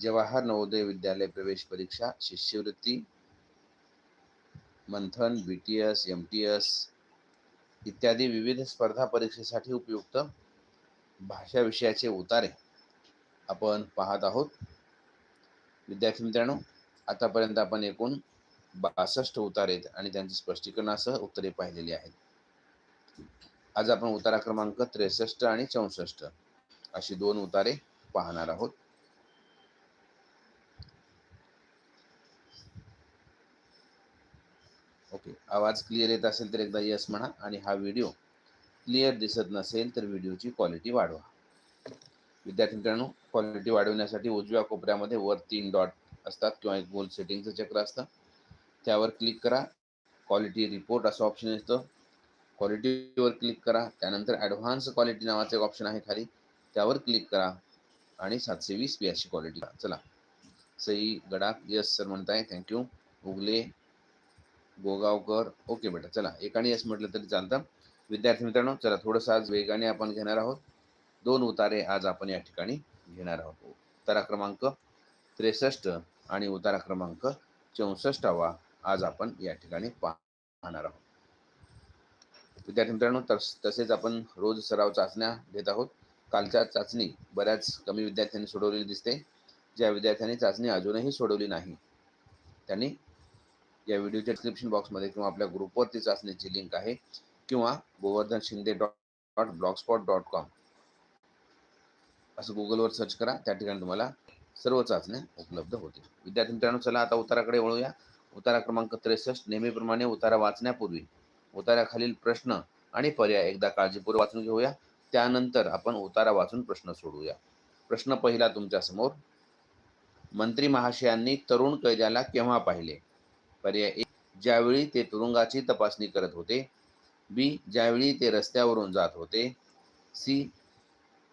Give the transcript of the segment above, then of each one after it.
जवाहर नवोदय विद्यालय प्रवेश परीक्षा शिष्यवृत्ती Manthan B T S M T S इत्यादी विविध स्पर्धा परीक्षेसाठी उपयुक्त भाषा विषयाचे उतारे आपण पाहत आहोत. विद्यार्थी मित्रांनो आतापर्यंत आपण एकूण बासष्ट उतारे आणि त्यांची स्पष्टीकरणासह उत्तरे पाहिलेली आहेत. आज आपण उतारा क्रमांक त्रेसष्ट आणि चौसष्ट अशी दोन उतारे पाहणार आहोत. ओके. आवाज क्लिअर येत असेल तर एकदा यस म्हणा आणि हा व्हिडिओ क्लिअर दिसत नसेल तर व्हिडिओची क्वालिटी वाढवा. विद्यार्थी मित्रांनो क्वालिटी वाढवण्यासाठी उजव्या कोपऱ्यामध्ये वर तीन डॉट असतात किंवा एक गोल सेटिंगचं चक्र असतं. त्यावर क्लिक करा. क्वालिटी रिपोर्ट असं ऑप्शन येतं. क्वालिटीवर क्लिक करा. त्यानंतर ॲडव्हान्स क्वालिटी नावाचं एक ऑप्शन आहे खाली. त्यावर क्लिक करा आणि सातशे वीस पी अशी क्वालिटी चला. सई गडाक यस सर म्हणताय. Thank you Ugale Gogawkar okay बेटा चला. एकाने यस म्हटलं तरी चालतं. विद्यार्थी मित्रांनो चला थोडंसं आज वेगाने आपण घेणार आहोत. दोन उतारे आज आपण या ठिकाणी घेणार आहोत. उतारा क्रमांक त्रेसष्ट आणि उतारा क्रमांक चौसष्टावा आज आपण या ठिकाणी पाहणार आहोत. विद्यार्थी मित्रांनो तस तसेच आपण रोज सराव चाचण्या घेत आहोत. कालच्या चाचणी बऱ्याच कमी विद्यार्थ्यांनी सोडवलेली दिसते. ज्या विद्यार्थ्यांनी चाचणी अजूनही सोडवली नाही त्यांनी या व्हिडिओच्या डिस्क्रिप्शन बॉक्समध्ये किंवा आपल्या ग्रुपवरती चाचणीची लिंक आहे किंवा Govardhan Shinde dot dot blogspot dot com असं गुगलवर सर्च करा. त्या ठिकाणी तुम्हाला सर्व चाचण्या उपलब्ध होतील. विद्यार्थी मित्रांनो चला आता उताराकडे वळूया. उतारा क्रमांक त्रेसष्ट. नेहमीप्रमाणे उतारा वाचण्यापूर्वी उताराखालील प्रश्न आणि पर्याय एकदा काळजीपूर्वक वाचून घेऊया. त्यानंतर आपण उतारा वाचून प्रश्न सोडवूया प्रश्न पहिला तुमच्यासमोर मंत्री महाशयांनी तरुण कैद्याला केव्हा पाहिले? पर्याय ए ज्यावेळी ते तुरुंगाची तपासणी करत होते. बी ज्यावेळी ते रस्त्यावरून जात होते. सी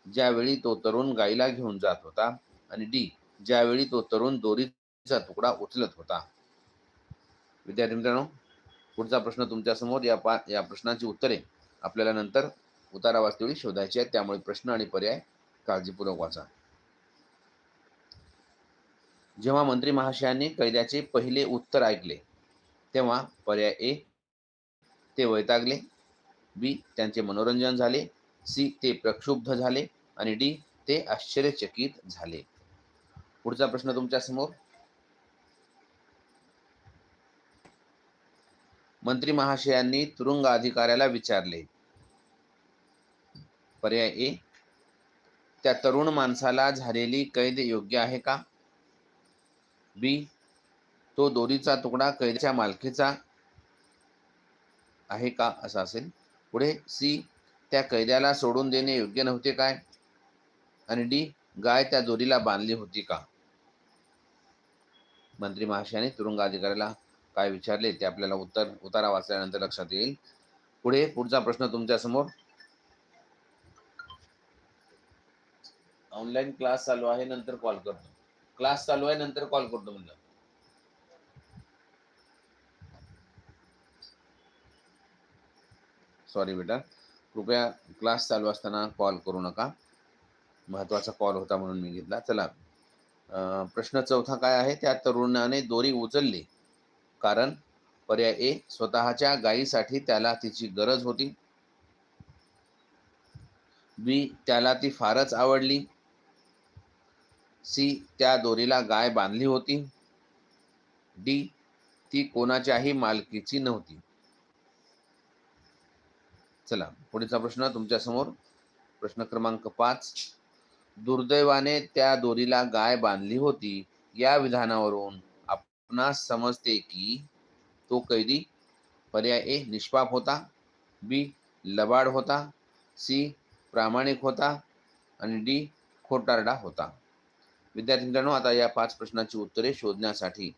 ज्यावेळी तो तरुण गाईला घेऊन जात होता. आणि डी ज्यावेळी तो तरुण दोरीचा तुकडा उचलत होता. विद्यार्थी मित्रांनो पुढचा प्रश्न तुमच्यासमोर या पा या प्रश्नाची उत्तरे आपल्याला नंतर उतारा वाचतेवेळी शोधायची आहेत. त्यामुळे प्रश्न आणि पर्याय काळजीपूर्वक वाचा. जेव्हा मंत्री महाशयांनी कैद्याचे पहिले उत्तर ऐकले तेव्हा पर्याय ए ते वैतागले. बी त्यांचे मनोरंजन झाले. सी ते प्रक्षुब्ध झाले. आणि डी ते आश्चर्यचकित झाले. पुढचा प्रश्न तुमच्यासमोर. मंत्री महाशयांनी तुरुंग अधिकाऱ्याला विचारले. पर्याय ए त्या तरुण माणसाला झालेली कैद योग्य आहे का? बी तो दोरीचा तुकडा कैद्याच्या मालकीचा आहे का असा असेल. पुढे सी त्या कैद्याला सोडून देणे योग्य नव्हते काय? आणि डी गाय त्या दोरीला बांधली होती का? मंत्री महाशयाने तुरुंग अधिकाऱ्याला काय विचारले ते आपल्याला उत्तर उतारा वाचल्यानंतर लक्षात येईल. पुढे पुढचा प्रश्न तुमच्यासमोर. ऑनलाईन क्लास चालू आहे नंतर कॉल करतो. क्लास चालू आहे नंतर कॉल करतो म्हणलं. सॉरी बेटा. कृपया क्लास चालू असताना कॉल करू नका. महत्त्वाचा कॉल होता म्हणून मी घेतला. चला. प्रश्न चौथा काय आहे? त्या तरुणाने दोरी उचलली. कारण पर्याय ए स्वतःच्या गायीसाठी त्याला तिची गरज होती. बी त्याला ती फारच आवडली. सी त्या दोरीला गाय बांधली होती. डी ती कोणाच्याही मालकीची नव्हती. चला पुढचा प्रश्न तुमच्यासमोर. प्रश्न क्रमांक पाच. दुर्दैवाने त्या दोरीला गाय बांधली होती. या विधानावरून आपणास समजते की तो कैदी पर्याय ए निष्पाप होता. बी लबाड होता. सी प्रामाणिक होता. आणि डी खोटारडा होता. विद्यार्थी मित्रांनो आता या पाच प्रश्नांची उत्तरे शोधण्यासाठी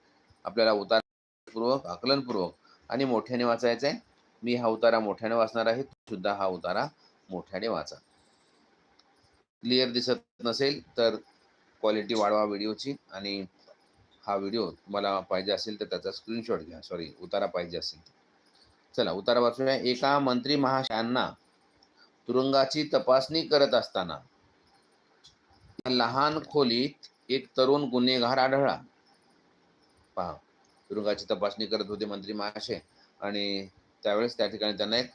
आपल्याला उतारपूर्वक आकलनपूर्वक आणि मोठ्याने वाचायचं आहे मी हा उतारा मोठ्याने वाचणार आहे. सुद्धा हा उतारा मोठ्याने वाचा. क्लिअर दिसत नसेल तर क्वालिटी वाढवा व्हिडिओची आणि हा व्हिडिओ तुम्हाला पाहिजे असेल तर त्याचा स्क्रीनशॉट घ्या. सॉरी उतारा पाहिजे असेल चला उतारा वाचूया. एका मंत्री महाशयांना तुरुंगाची तपासणी करत असताना लहान खोलीत एक तरुण गुन्हेगार आढळला. पहा तुरुंगाची तपासणी करत होते मंत्री महाशय आणि त्यावेळेस त्या ठिकाणी त्यांना एक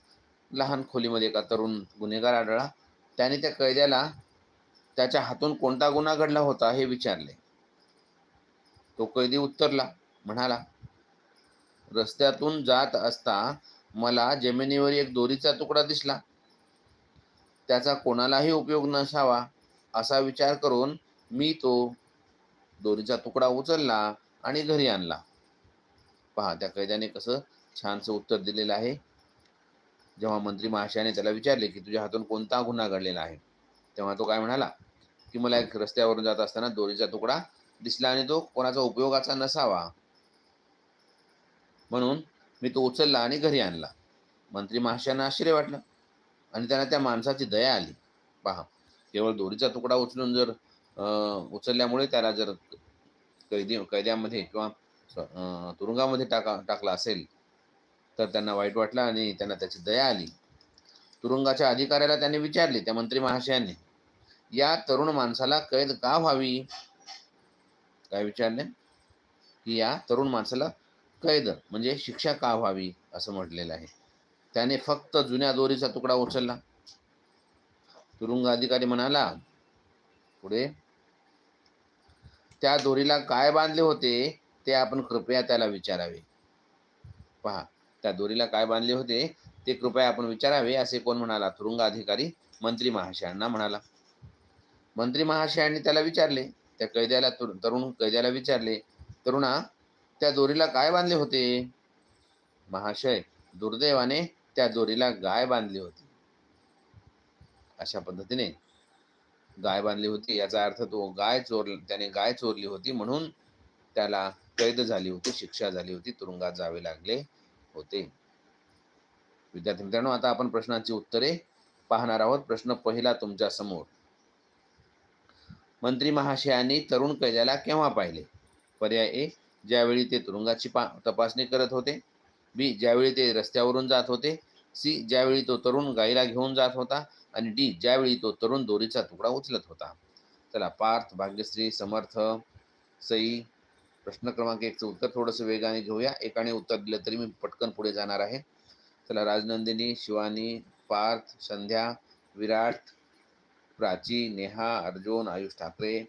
लहान खोलीमध्ये एका तरुण गुन्हेगार आढळला. त्याने त्या कैद्याला त्याच्या हातून कोणता गुन्हा घडला होता हे विचारले. तो कैदी उत्तरला म्हणाला रस्त्यातून जात असता मला जमिनीवर एक दोरीचा तुकडा दिसला. त्याचा कोणालाही उपयोग नसावा. असा विचार करून मी तो दोरीचा तुकडा उचलला आणि घरी आणला. पहा त्या कैद्याने कसं छानसं उत्तर दिलेलं आहे. जेव्हा मंत्री महाशयाने त्याला विचारले की तुझ्या हातून कोणता गुन्हा घडलेला आहे? तेव्हा तो काय म्हणाला की मला एक रस्त्यावरून जात असताना दोरीचा तुकडा दिसला आणि तो कोणाचा उपयोगाचा नसावा. म्हणून मी तो उचलला आणि घरी आणला. मंत्री महाशयांना आश्चर्य वाटलं आणि त्यांना त्या माणसाची दया आली. पहा केवळ दोरीचा तुकडा उचलून जर उचलल्यामुळे त्याला जर कैदी कैद्यामध्ये किंवा तुरुंगामध्ये टाका टाकला असेल तर त्यांना वाईट वाटलं आणि त्यांना त्याची दया आली. तुरुंगाच्या अधिकाऱ्याला त्यांनी विचारले त्या मंत्री महाशयाने या तरुण माणसाला कैद का व्हावी? काय विचारले? की या तरुण माणसाला कैद म्हणजे शिक्षा का व्हावी? असं म्हटलेलं आहे. त्याने फक्त जुन्या दोरीचा तुकडा उचलला. तुरुंग अधिकारी म्हणाला पुढे त्या दोरीला काय बांधले होते ते आपण कृपया त्याला विचारावे. पहा त्या दोरीला काय बांधले होते ते कृपया आपण विचारावे असे कोण म्हणाला? तुरुंग अधिकारी मंत्री महाशयांना म्हणाला. मंत्री महाशयांनी त्याला विचारले. त्या कैद्याला तरुण कैद्याला विचारले तरुणा त्या दोरीला काय बांधले होते? महाशय दुर्दैवाने त्या दोरीला गाय बांधली होती. अशा पद्धतीने गाय बांधली होती. याचा अर्थ तो गाय चोर त्याने गाय चोरली होती म्हणून त्याला कैद झाली होती शिक्षा झाली होती तुरुंगात जावे लागले होते. विद्यार्थी मित्रांनो आता आपण प्रश्नाची उत्तरे पाहणार आहोत. प्रश्न पहिला तुमच्यासमोर. मंत्री महाशयांनी तरुण कैद्याला केव्हा पाहिले? पर्याय ए ज्यावेळी ते तुरुंगाची पा तपासणी करत होते. बी ज्यावेळी ते रस्त्यावरून जात होते. सी ज्यावेळी तो तरुण गाईला घेऊन जात होता आणि डी ज्यावेळी तो तरुण दोरीचा तुकडा उचलत होता. चला पार्थ भाग्यश्री समर्थ सई प्रश्न क्रमांक एकचं उत्तर थोडंसं वेगाने घेऊया. एकाने उत्तर दिलं तरी मी पटकन पुढे जाणार आहे. चला राजनंदिनी शिवानी पार्थ संध्या विराट प्राची नेहा अर्जुन आयुष ठाकरे.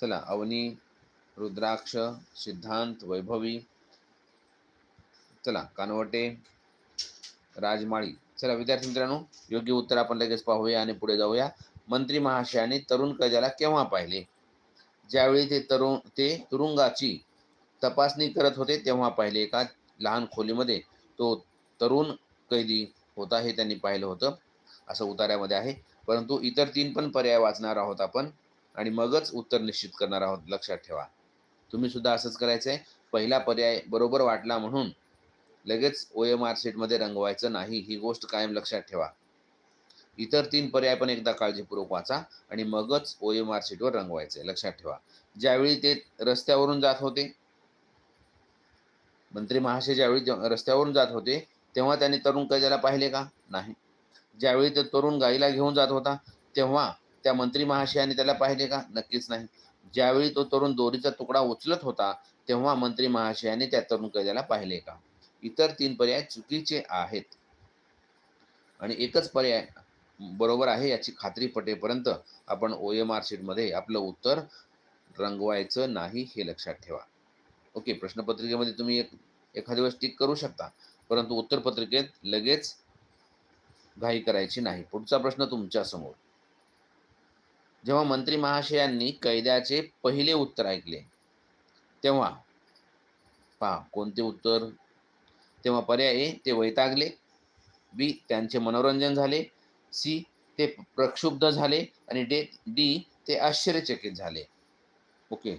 चला अवनी रुद्राक्ष सिद्धांत वैभवी. चला कानवटे राजमाळी. चला विद्यार्थी मित्रांनो योग्य उत्तर आपण लगेच पाहूया आणि पुढे जाऊया. मंत्री महाशयाने तरुण कैद्याला केव्हा पाहिले? ज्यावेळी ते तरुण ते तुरुंगाची तपासणी करत होते तेव्हा पाहिले एका लहान खोलीमध्ये. तो तरुण कैदी होता हे त्यांनी पाहिलं होतं. असं उतार्यामध्ये आहे. परंतु इतर तीन पण पर्याय वाचणार आहोत आपण आणि मगच उत्तर निश्चित करणार आहोत. लक्षात ठेवा. तुम्ही सुद्धा असंच करायचं आहे पहिला पर्याय बरोबर वाटला म्हणून लगेच ओ एम आर सीटमध्ये रंगवायचं नाही ही गोष्ट कायम लक्षात ठेवा. इतर तीन पर्याय पण एकदा काळजीपूर्वक वाचा आणि मगच ओ एम आर सीटवर रंगवायचे लक्षात ठेवा. ज्यावेळी ते रस्त्यावरून जात होते मंत्री महाशय ज्यावेळी रस्त्यावरून जात होते तेव्हा त्यांनी तरुण कैद्याला पाहिले का? नाही. ज्यावेळी ते तरुण गाईला घेऊन जात होता तेव्हा त्या मंत्री महाशयाने त्याला पाहिले का? नक्कीच नाही. ज्यावेळी तो तरुण दोरीचा तुकडा उचलत होता तेव्हा मंत्री महाशयाने त्या तरुण कैद्याला पाहिले का? इतर तीन पर्याय चुकीचे आहेत. आणि एकच पर्याय बरोबर आहे याची खात्री पटेपर्यंत आपण ओ एम आर शीटमध्ये आपलं उत्तर रंगवायचं नाही हे लक्षात ठेवा. ओके प्रश्नपत्रिकेमध्ये तुम्ही एक एखाद्या वेळेस टिक करू शकता परंतु उत्तरपत्रिकेत लगेच घाई करायची नाही. पुढचा प्रश्न तुमच्यासमोर जेव्हा मंत्री महाशयांनी कैद्याचे पहिले उत्तर ऐकले तेव्हा पहा कोणते उत्तर? तेव्हा पर्याय ए ते वैतागले. बी त्यांचे मनोरंजन झाले. सी ते प्रक्षुब्ध झाले. आणि डे डी ते आश्चर्यचकित झाले. ओके.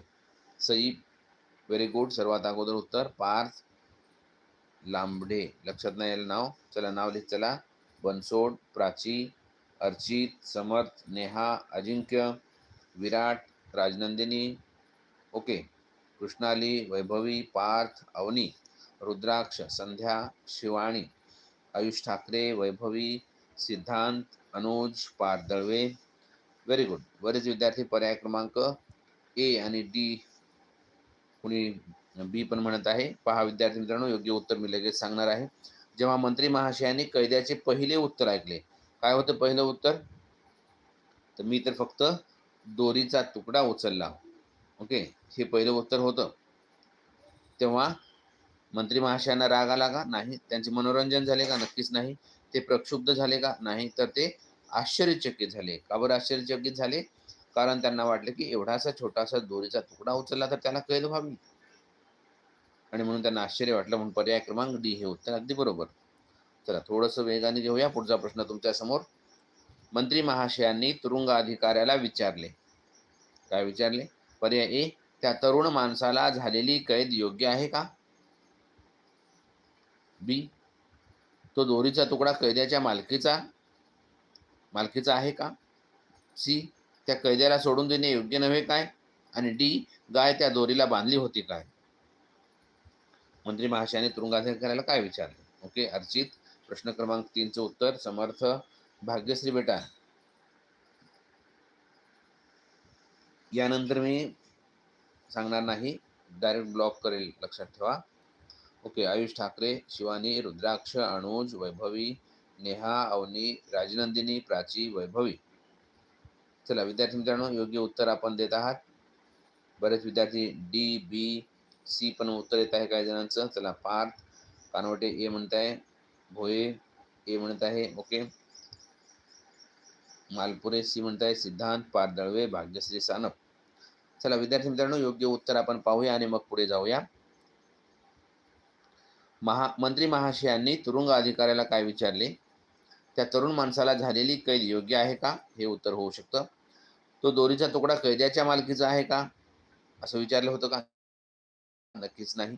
सई व्हेरी गुड सर्वात अगोदर उत्तर पार्थ लांबडे लक्षात नाही आलं नाव? चला नाव लिहित चला. Bansod Prachi Archit Samarth Neha Ajinkya Virat Rajnandini. Okay. Krishnali Vaibhavi Parth Avani. Rudraksh Sandhya Shivani Ayush Thackeray Vaibhavi Siddhant Anuj Pardalve. Dalve very good बरेच विद्यार्थी पर्याय क्रमांक ए आणि डी कुणी बी पण म्हणत आहे. पहा विद्यार्थी मित्रांनो योग्य उत्तर मी लगेच सांगणार आहे. जेव्हा मंत्री महाशयांनी कैद्याचे पहिले उत्तर ऐकले काय होतं पहिलं उत्तर? तर मी तर फक्त दोरीचा तुकडा उचलला. ओके हे पहिलं उत्तर होतं. तेव्हा मंत्री महाशयांना राग आला का? नाही. त्यांचे मनोरंजन झाले का? नक्कीच नाही. ते प्रक्षुब्ध झाले का? नाही. तर ते आश्चर्यचकित झाले. का बरं आश्चर्यचकित झाले? कारण त्यांना वाटलं की एवढासा छोटासा दोरीचा तुकडा उचलला तर त्याला कैद व्हावी आणि म्हणून त्यांना आश्चर्य वाटलं. म्हणून पर्याय क्रमांक डी हे उत्तर अगदी बरोबर. चला थोडंसं वेगाने घेऊया. पुढचा प्रश्न तुमच्यासमोर. मंत्री महाशयांनी तुरुंग अधिकाऱ्याला विचारले. काय विचारले? पर्याय ए त्या तरुण माणसाला झालेली कैद योग्य आहे का? बी तो दोरीचा तुकडा कैद्याच्या मालकीचा मालकीचा आहे का? सी त्या कैद्याला सोडून देणे योग्य नव्हे काय? आणि डी गाय त्या दोरीला बांधली होती काय? मंत्री महाशयाने तुरुंगाधिकाऱ्याला काय विचारले? ओके अर्चित प्रश्न क्रमांक तीनचं उत्तर समर्थ भाग्यश्री बेटा. यानंतर मी सांगणार नाही डायरेक्ट ब्लॉक करेल लक्षात ठेवा. ओके आयुष ठाकरे शिवानी रुद्राक्ष अनुज वैभवी नेहा अवनी राजनंदिनी प्राची वैभवी. चला विद्यार्थी मित्रांनो योग्य उत्तर आपण देत आहात. बरेच विद्यार्थी डी बी सी पण उत्तर येत आहे काही जणांचं. चला पार्थ कानवटे ए म्हणत आहे. भोये ए म्हणत आहे. ओके. मालपुरे सी म्हणत आहे. सिद्धांत पार दळवे भाग्यश्री सानप. चला विद्यार्थी मित्रांनो योग्य उत्तर आपण पाहूया आणि मग पुढे जाऊया. महा मंत्री महाशयांनी तुरुंग अधिकाऱ्याला काय विचारले? त्या तरुण माणसाला झालेली कैद योग्य आहे का? हे उत्तर होऊ शकतं. तो दोरीचा तुकडा कैद्याच्या मालकीचा आहे का? असं विचारलं होतं का? नक्कीच नाही.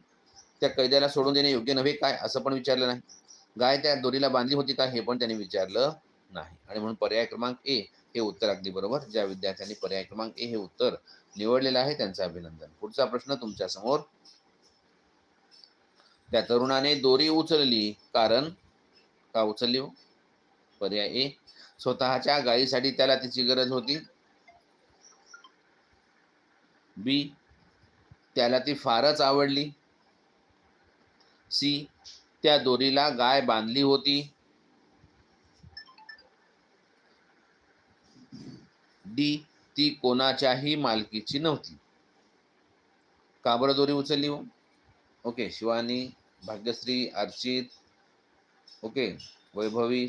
त्या कैद्याला सोडून देणे योग्य नव्हे काय? असं पण विचारलं नाही. गाय त्या दोरीला बांधली होती का? हे पण त्यांनी विचारलं नाही. आणि म्हणून पर्याय क्रमांक ए हे उत्तर अगदी बरोबर. ज्या विद्यार्थ्यांनी पर्याय क्रमांक ए हे उत्तर निवडलेलं आहे त्यांचं अभिनंदन. पुढचा प्रश्न तुमच्यासमोर त्या तरुणाने दोरी उचलली. कारण? का उचलली हो? पर्याय ए. स्वतःच्या गायीसाठी त्याला तिची गरज होती. बी. त्याला ती फारच आवडली. सी. त्या दोरीला गाय बांधली होती. डी. ती कोणाच्याही मालकीची नव्हती. का बरं दोरी उचलली हो? ओके शिवानी भाग्यश्री अर्चित ओके वैभवी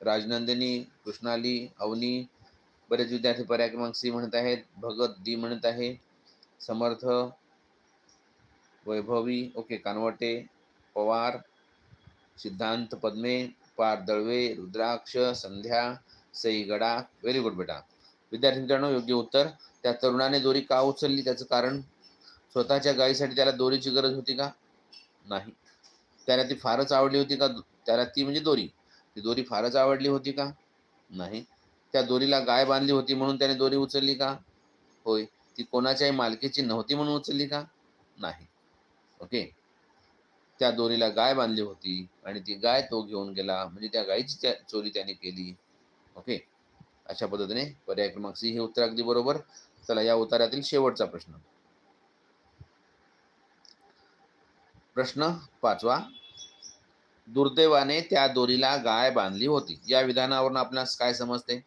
राजनंदिनी कृष्णाली अवनी बरेच विद्यार्थी पर्याय क्रमांक सी म्हणत आहेत भगत डी म्हणत आहे Samarth Vaibhavi okay Kanwate Pawar Siddhant Padme Pardalve Rudraksh Sandhya Sai Gada very good बेटा. विद्यार्थी मित्रांनो योग्य उत्तर त्या तरुणाने दोरी का उचलली? त्याचं कारण स्वतःच्या गायीसाठी त्याला दोरीची गरज होती का? नाही. त्याला ती फारच आवडली होती का? त्याला ती म्हणजे दोरी. ती दोरी फारच आवडली होती का? नाही. त्या दोरीला गाय बांधली होती म्हणून त्याने दोरी उचलली का? होय. ती कोणाच्याही मालकीची नव्हती म्हणून उचलली का? नाही. ओके. त्या दोरीला गाय बांधली होती आणि ती गाय तो घेऊन गेला. म्हणजे त्या गायीची त्या चोरी त्याने केली. ओके. अशा पद्धतीने पर्याय क्रमांक सी हे उत्तर अगदी बरोबर. चला या उतार्यातील शेवटचा प्रश्न. प्रश्न पाचवा. दुर्दैवाने त्या दोरीला गाय बांधली होती. या विधानावरून आपल्यास काय समजते?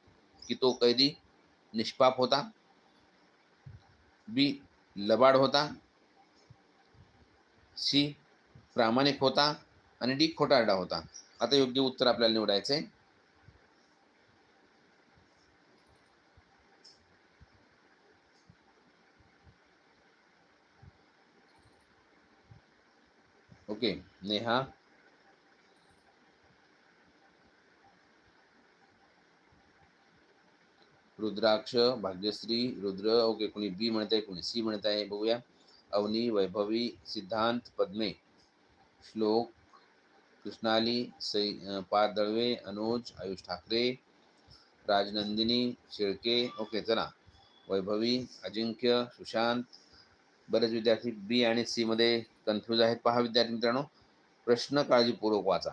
की तो कैदी निष्पाप होता. बी लबाड होता. सी प्रामाणिक होता. आणि डी खोटारडा होता. आता योग्य उत्तर आपल्याला निवडायचं आहे ओके नेहा रुद्राक्ष भाग्यश्री रुद्र ओके कोणी बी म्हणत आहे कोणी सी म्हणत आहे बघूया. अवनी वैभवी सिद्धांत पद्मे. श्लोक कृष्णाली सई पार दळवे अनुज आयुष ठाकरे. राजनंदिनी शेळके ओके चला. वैभवी अजिंक्य सुशांत. बरेच विद्यार्थी बी आणि सी मध्ये कन्फ्यूज आहेत पहा विद्यार्थी मित्रांनो. प्रश्न काळजीपूर्वक वाचा.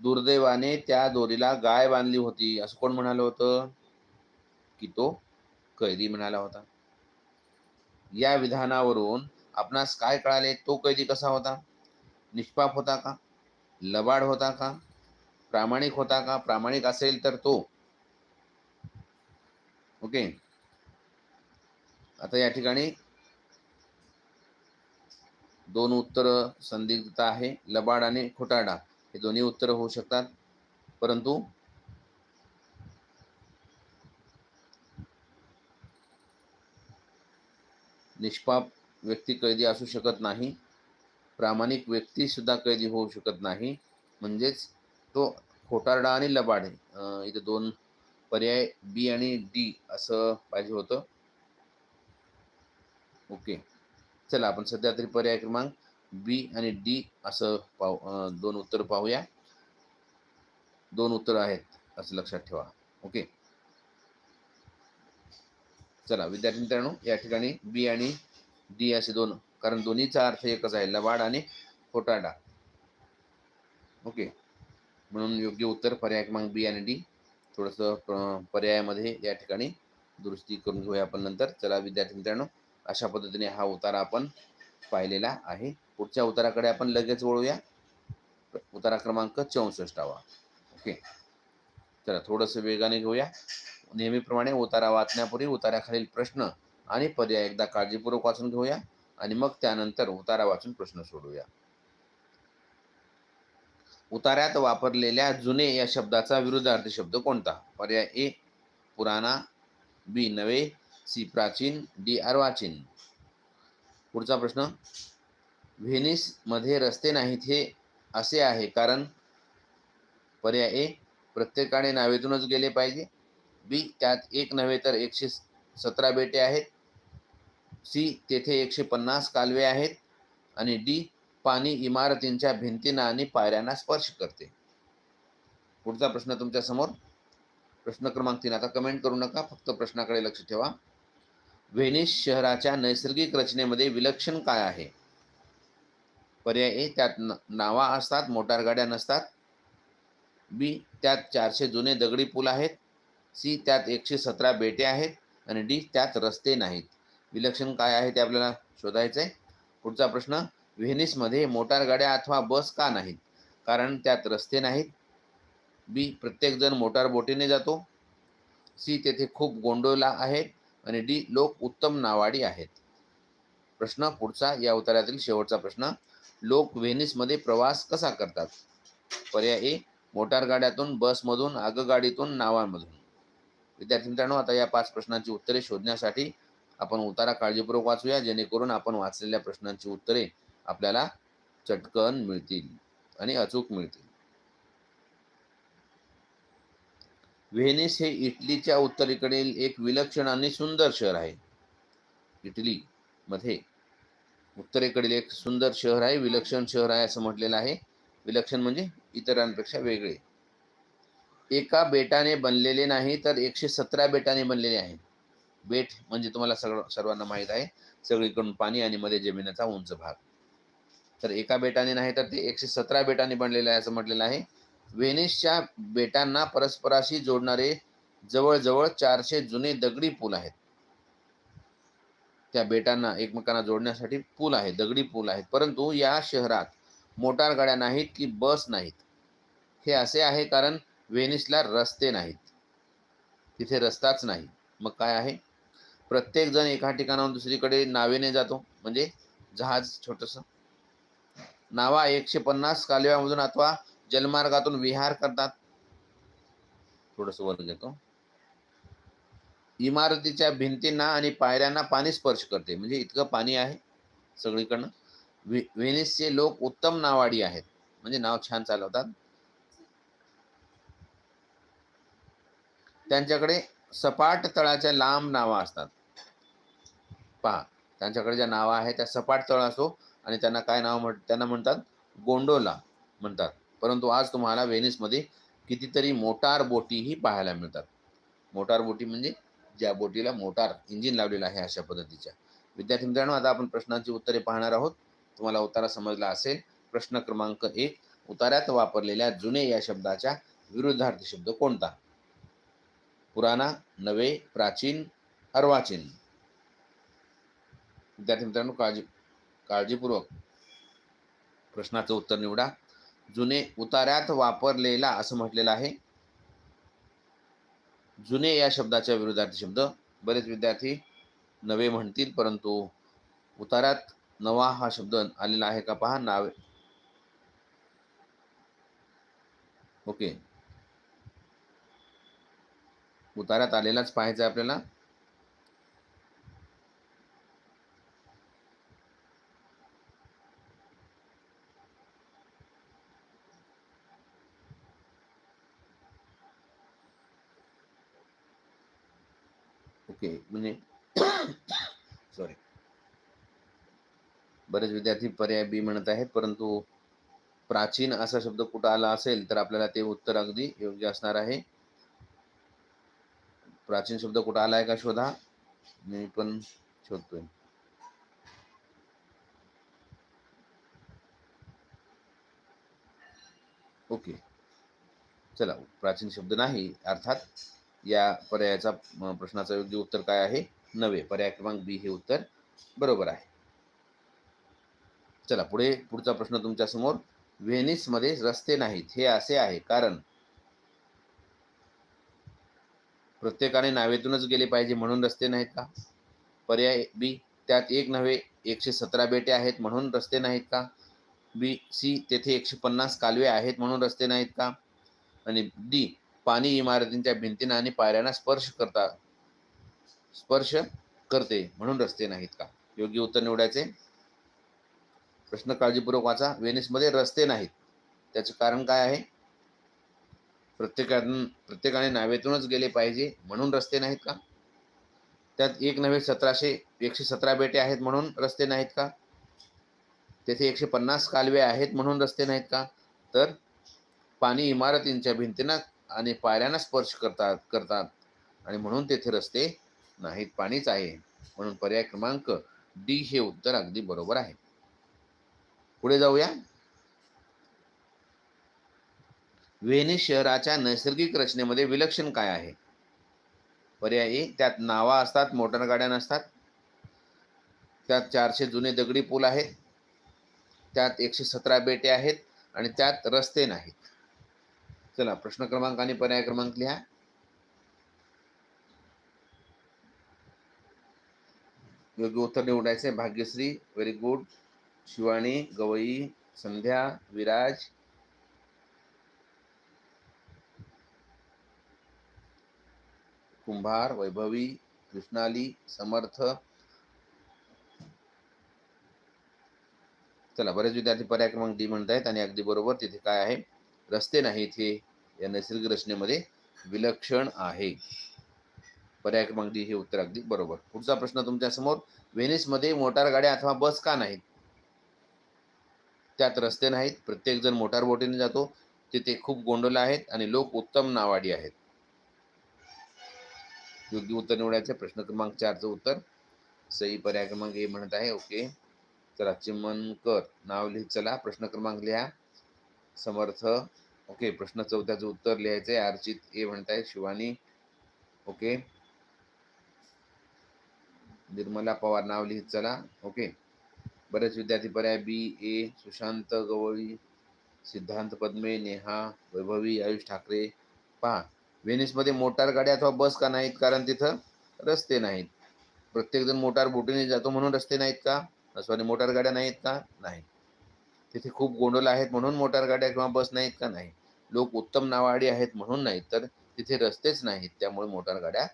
दुर्दैवाने त्या दोरीला गाय बांधली होती. असं कोण म्हणालं होतं? की तो कैदी म्हणाला होता. या विधानावरून आपणास काय कळाले? तो कैदी कसा होता? निष्पाप होता का? लबाड होता का? प्रामाणिक होता का? प्रामाणिक असेल तर तो. ओके? आता या ठिकाणी दोन उत्तर संदिग्धता आहे. लबाड आणि खोटाडा हे दोन्ही उत्तरं होऊ शकतात. परंतु निष्पाप व्यक्ती कैदी असू शकत नाही. प्रामाणिक व्यक्ती सुद्धा कैदी होऊ शकत नाही. म्हणजेच तो खोटारडा आणि लबाड इथे दोन पर्याय बी आणि डी असं पाहिजे होतं. ओके. चला आपण सध्या तरी पर्याय क्रमांक बी आणि डी असं पाहू दोन उत्तर पाहूया. दोन उत्तर आहेत असं लक्षात ठेवा. ओके? चला विद्यार्थी मित्रांनो या ठिकाणी बी आणि डी असे दोन कारण दोन्हीचा अर्थ एकच आहे लबाड आणि फोटाडा ओके? म्हणून योग्य उत्तर पर्याय क्रमांक बी आणि डी. थोडंसं पर्यायामध्ये या ठिकाणी दुरुस्ती करून घेऊया आपण नंतर. चला विद्यार्थी मित्रांनो अशा पद्धतीने हा उतारा आपण पाहिलेला आहे. पुढच्या उताराकडे आपण लगेच वळूया. उतारा क्रमांक चौसष्टावा. ओके. चला थोडंसं वेगाने घेऊया. नेहमीप्रमाणे उतारा वाचण्यापूर्वी उताराखालील प्रश्न आणि पर्याय एकदा काळजीपूर्वक वाचून घेऊया आणि मग त्यानंतर उतारा वाचून प्रश्न सोडूया. उतार्यात वापरलेल्या जुने या शब्दाचा विरुद्धार्थी शब्द कोणता? पर्याय ए पुराणा बी नवे सी प्राचीन डी अर्वाचीन पुढचा प्रश्न. व्हेनिसमध्ये रस्ते नाहीत हे असे आहे कारण पर्याय ए प्रत्येकाने नावेतूनच गेले पाहिजे. बी त्यात एक नव्हे तर एकशे सतरा बेटे आहेत. सी तेथे एकशे पन्नास कालवे आहेत. आणि डी पाणी इमारतींच्या भिंतींना आणि पायऱ्यांना स्पर्श करते. पुढचा प्रश्न तुमच्यासमोर. प्रश्न क्रमांक तीन. आता कमेंट करू नका. फक्त प्रश्नाकडे लक्ष ठेवा. व्हेनिस शहराच्या नैसर्गिक रचनेमध्ये विलक्षण काय आहे? पर्याय ए त्यात न- नावा असतात मोटारगाड्या नसतात. बी त्यात चारशे जुने दगडी पूल आहेत. सी त्यात एकशे सतरा बेटे आहेत. आणि डी त्यात रस्ते नाहीत. विलक्षण काय आहे ते आपल्याला शोधायचं आहे पुढचा प्रश्न व्हेनिसमध्ये मोटारगाड्या अथवा बस का नाहीत? कारण त्यात रस्ते नाहीत. बी प्रत्येकजण मोटार बोटीने जातो. सी तेथे खूप गोंडोला आहेत. आणि डी लोक उत्तम नावाडी आहेत. प्रश्न पुढचा या उत्तरातील शेवटचा प्रश्न लोक व्हेनिसमध्ये प्रवास कसा करतात? पर्याय ए मोटार गाड्यातून बसमधून आगगाडीतून नावांमधून. विद्यार्थी मित्रांनो आता या पाच प्रश्नांची उत्तरे शोधण्यासाठी आपण उतारा काळजीपूर्वक वाचूया जेणेकरून आपण वाचलेल्या प्रश्नांची उत्तरे आपल्याला चटकन मिळतील आणि अचूक मिळतील. व्हेनिस हे इटलीच्या उत्तरेकडील एक विलक्षण आणि सुंदर शहर आहे. इटली मध्ये उत्तरेकडील एक सुंदर शहर आहे विलक्षण शहर आहे असं म्हटलेलं आहे. विलक्षण म्हणजे इतरांपेक्षा वेगळे. एका बेटाने बनलेले नाही तर एकशे सतरा बेटाने बनलेले आहे बेट म्हणजे तुम्हाला सगळं सर्वांना माहीत आहे. सगळीकडून पाणी आणि मध्ये जमिनीचा उंच भाग. तर एका बेटाने नाही तर ते एकशे सतरा बेटाने बनलेलं आहे असं म्हटलेलं आहे. व्हेनिसच्या बेटांना परस्पराशी जोडणारे जवळजवळ चारशे जुने दगडी पूल आहेत. त्या बेटांना एकमेकांना जोडण्यासाठी पूल आहे दगडी पूल आहेत. परंतु या शहरात मोटार गाड्या नाहीत की बस नाहीत? हे असे आहे कारण व्हेनिसला रस्ते नाहीत. तिथे रस्ताच नाही. मग काय आहे? प्रत्येकजण एका ठिकाणाहून दुसरीकडे नावेने जातो. म्हणजे जहाज छोटंसं. नावा एकशे पन्नास कालव्यामधून अथवा जलमार्गातून विहार करतात. थोडस वर घेतो इमारतीच्या भिंतींना आणि पायऱ्यांना पाणी स्पर्श करते. म्हणजे इतकं पाणी आहे सगळीकडनं. व्हे व्हेनिसचे लोक उत्तम नावाडी आहेत. म्हणजे नाव छान चालवतात. त्यांच्याकडे सपाट तळाच्या लांब नावा असतात. पहा त्यांच्याकडे ज्या नावा आहेत त्या सपाट तळ असतो आणि त्यांना काय नाव म्हण त्यांना म्हणतात गोंडोला म्हणतात. परंतु आज तुम्हाला व्हेनिसमध्ये कितीतरी मोटार बोटीही पाहायला मिळतात. मोटार बोटी म्हणजे ज्या बोटीला मोटार इंजिन लावलेलं आहे अशा पद्धतीच्या. विद्यार्थी मित्रांनो आता आपण प्रश्नांची उत्तरे पाहणार आहोत. तुम्हाला उतारा समजला असेल. प्रश्न क्रमांक एक उतार्यात वापरलेल्या जुने या शब्दाच्या विरुद्धार्थी शब्द कोणता? पुराणा नवे प्राचीन अर्वाचीन. विद्यार्थी मित्रांनो काळजी काळजीपूर्वक प्रश्नाचं उत्तर निवडा. जुने उतार्यात वापरलेला असं म्हटलेलं आहे. जुने या शब्दाच्या विरोधार्थी शब्द. बरेच विद्यार्थी नवे म्हणतील परंतु उतारात नवा हा शब्द आलेला आहे का पहा. नावे. ओके. उतारात आलेलाच पाहायचा आहे आपल्याला. ओके म्हणजे सॉरी बरेच विद्यार्थी पर्याय बी म्हणत आहेत परंतु प्राचीन असा शब्द कुठं आला असेल तर आपल्याला ते उत्तर अगदी योग्य असणार आहे. प्राचीन शब्द कुठं आला आहे का शोधा? मी पण शोधतोय. ओके. चला प्राचीन शब्द नाही अर्थात या पर्यायाचा प्रश्नाचं योग्य उत्तर काय आहे? नवे पर्याय क्रमांक बी हे उत्तर बरोबर आहे. चला पुढे पुढचा प्रश्न तुमच्यासमोर. व्हेनिसमध्ये रस्ते नाहीत. हे असे आहे. कारण? प्रत्येकाने नावेतूनच गेले पाहिजे म्हणून रस्ते नाहीत का? पर्याय बी त्यात एक नव्हे एकशे सतरा बेटे आहेत म्हणून रस्ते नाहीत का? बी सी तेथे एकशे पन्नास कालवे आहेत म्हणून रस्ते नाहीत का? आणि डी पाणी इमारतींच्या भिंतींना आणि पायऱ्यांना स्पर्श करता स्पर्श करते म्हणून रस्ते नाहीत का? योग्य उत्तर निवडायचे? प्रश्न काळजीपूर्वक वाचा. व्हेनिसमध्ये रस्ते नाहीत. त्याचे कारण काय आहे? प्रत्येकान प्रत्येकाने नावेतूनच गेले पाहिजे म्हणून रस्ते नाहीत का? त्यात एक नव्हे सतराशे एकशे सतरा बेटे आहेत म्हणून रस्ते नाहीत का? तेथे एकशे पन्नास कालवे आहेत म्हणून रस्ते नाहीत का? तर पाणी इमारतींच्या भिंतींना आणि पायऱ्यांना स्पर्श करतात करतात. आणि म्हणून तेथे रस्ते नाहीत पाणीच आहे. म्हणून पर्याय क्रमांक डी हे उत्तर अगदी बरोबर आहे. पुढे जाऊया. व्हेनिस शहराच्या नैसर्गिक रचनेमध्ये विलक्षण काय आहे? पर्याय ए त्यात नावा असतात मोटर गाड्या नसतात. त्यात चारशे जुने दगडी पूल आहेत. त्यात एकशे सतरा बेटे आहेत. आणि त्यात रस्ते नाहीत. चला प्रश्न क्रमांक आणि पर्याय क्रमांक लिहा. योग्य उत्तर निवडायचे भाग्यश्री व्हेरी गुड शिवानी गवई संध्या विराज. कुंभार वैभवी कृष्णाली समर्थ. चला बरेच विद्यार्थी पर्याय क्रमांक डी म्हणत आहेत आणि अगदी बरोबर तिथे काय आहे? रस्ते नाहीत हे या नैसर्गिक रचनेमध्ये विलक्षण आहे. पर्याय क्रमांक डी हे उत्तर अगदी बरोबर. पुढचा प्रश्न तुमच्यासमोर व्हेनिसमध्ये मोटार गाड्या अथवा बस का नाहीत? त्यात रस्ते नाहीत प्रत्येकजण मोटार बोटीने जातो तिथे खूप गोंडोला आहेत आणि लोक उत्तम नावाडी आहेत. योग्य उत्तर निवडायचे प्रश्न क्रमांक चारचं उत्तर. सई पर्याय क्रमांक ए म्हणत आहे ओके. चला चिमनकर नाव लिहित चला. प्रश्न क्रमांक लिहा. समर्थ. ओके प्रश्न चौथ्याचं उत्तर लिहायचं आहे. अर्चित ए म्हणताय शिवानी. ओके. निर्मला पवार नाव लिहित चला. ओके. बरेच विद्यार्थी पर्याय बी ए सुशांत गवळी सिद्धांत पद्मे नेहा वैभवी आयुष ठाकरे. पहा व्हेनिसमध्ये मोटार गाड्या अथवा बस का नाहीत? कारण तिथं रस्ते नाहीत. प्रत्येकजण मोटार बोटीने जातो म्हणून रस्ते नाहीत का? सॉरी मोटार गाड्या नाहीत का? नाही. तिथे खूप गोंडोला आहेत म्हणून मोटार गाड्या किंवा बस नाहीत का नाही? लोक उत्तम नावाडी आहेत म्हणून नाहीत तर तिथे रस्तेच नाहीत त्यामुळे मोटार गाड्या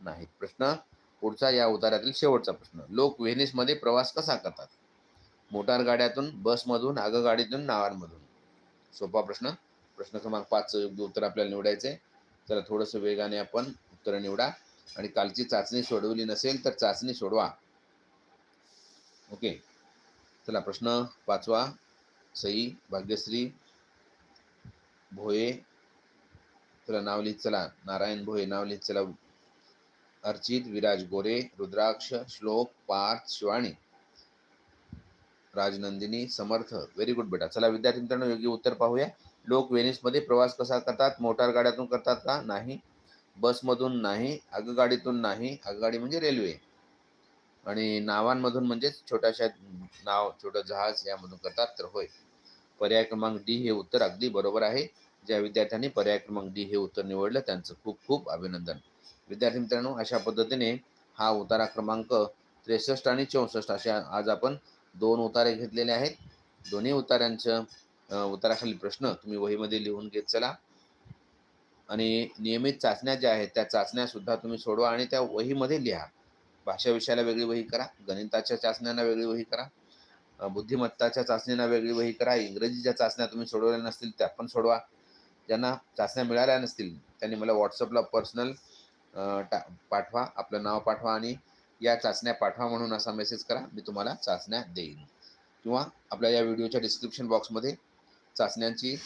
नाहीत. प्रश्न पुढचा या उतारातील शेवटचा प्रश्न. लोक व्हेनिसमध्ये प्रवास कसा करतात? मोटार गाड्यातून बसमधून आगगाडीतून नावांमधून? सोपा प्रश्न. प्रश्न क्रमांक पाचचं योग्य उत्तर आपल्याला निवडायचे तर थोडंसं वेगाने आपण उत्तर उत्तरं निवडा. आणि कालची चाचणी सोडवली नसेल तर चाचणी सोडवा. ओके. चला प्रश्न पाचवा. सई भाग्यश्री भोये तुला नाव लिहित चला. नारायण भोये नाव लिहित चला. अर्चित विराज गोरे रुद्राक्ष श्लोक पार्थ शिवाणी. राजनंदिनी समर्थ. व्हेरी गुड बेटा. चला विद्यार्थी मित्रांनो योग्य उत्तर पाहूया. लोक वेनिसमध्ये प्रवास कसा करतात? मोटार गाड्यातून करतात का? नाही. बसमधून नाही. आगगाडीतून नाही. आगगाडी म्हणजे रेल्वे. आणि नावांमधून म्हणजेच छोट्याशा नाव छोटं जहाज यामधून करतात. तर होय. पर्याय क्रमांक डी हे उत्तर अगदी बरोबर आहे. ज्या विद्यार्थ्यांनी पर्याय क्रमांक डी हे उत्तर निवडलं त्यांचं खूप खूप अभिनंदन. विद्यार्थी मित्रांनो अशा पद्धतीने हा उतारा क्रमांक त्रेसष्ट आणि चौसष्ट अशा आज आपण दोन उतारे घेतलेले आहेत. दोन्ही उतार्यांचं उताराखाली प्रश्न तुम्ही वहीमध्ये लिहून घेत चला. आणि नियमित चाचण्या ज्या आहेत त्या चाचण्यासुद्धा तुम्ही सोडवा आणि त्या वहीमध्ये लिहा. भाषा विषयाला वेगळी वही करा गणिताच्या चाचण्यांना वेगळी वही करा. बुद्धिमत्ताच्या चाचण्यांना वेगळी वही करा. इंग्रजीच्या चाचण्या तुम्ही सोडवल्या नसतील त्या पण सोडवा. ज्यांना चाचण्या मिळाल्या नसतील त्यांनी मला व्हॉट्सअपला पर्सनल टा पाठवा आपलं नाव पाठवा आणि या चाचण्या पाठवा म्हणून असा मेसेज करा. मी तुम्हाला चाचण्या देईन. किंवा आपल्या या व्हिडिओच्या डिस्क्रिप्शन बॉक्समध्ये चाचण्यांची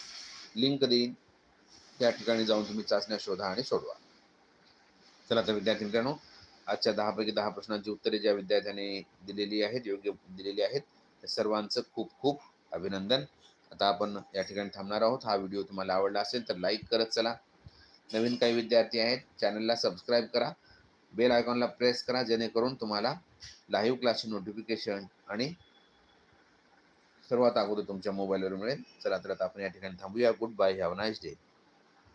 लिंक देईन. त्या ठिकाणी जाऊन तुम्ही चाचण्या शोधा आणि सोडवा. चला तर विद्यार्थी मित्रांनो आजच्या दहापैकी दहा प्रश्नांची उत्तरे ज्या विद्यार्थ्यांनी दिलेली आहेत योग्य दिलेली आहेत सर्वांचं खूप खूप अभिनंदन. आता आपण या ठिकाणी थांबणार आहोत. हा व्हिडिओ तुम्हाला आवडला असेल तर लाईक करत चला. नवीन काही विद्यार्थी आहेत चॅनलला सबस्क्राईब करा. बेल आयकॉनला प्रेस करा जेणेकरून तुम्हाला लाईव्ह क्लासची नोटिफिकेशन आणि सर्वात अगोदर तुमच्या मोबाईलवर मिळेल. चला तर आता आपण या ठिकाणी थांबूया. Good bye have nice day